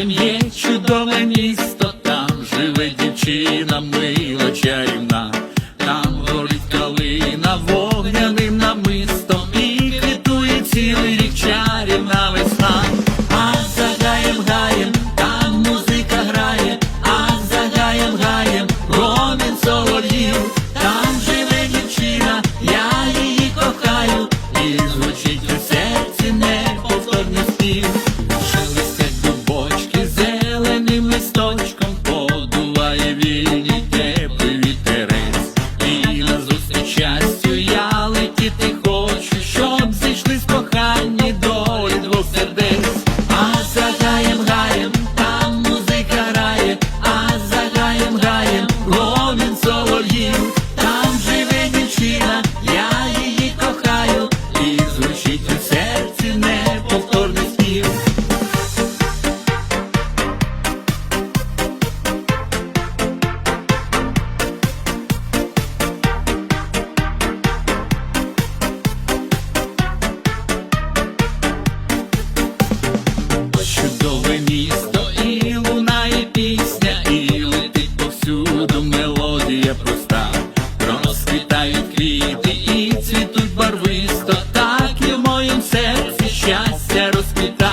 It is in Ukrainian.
Потім є чудове місто, там живе дівчина, мила чарівна, там горить калина вогняним намистом і квітує цілий рік чарівна весна, а за гаєм гаєм, там музика грає, а за гаєм гаєм, гомін солов'їв, там живе дівчина, я її кохаю, і звучить у серці неповторний. Мелодія проста. Розквітають квіти і цвітуть барвисто, так і в моїм серці щастя розквіта.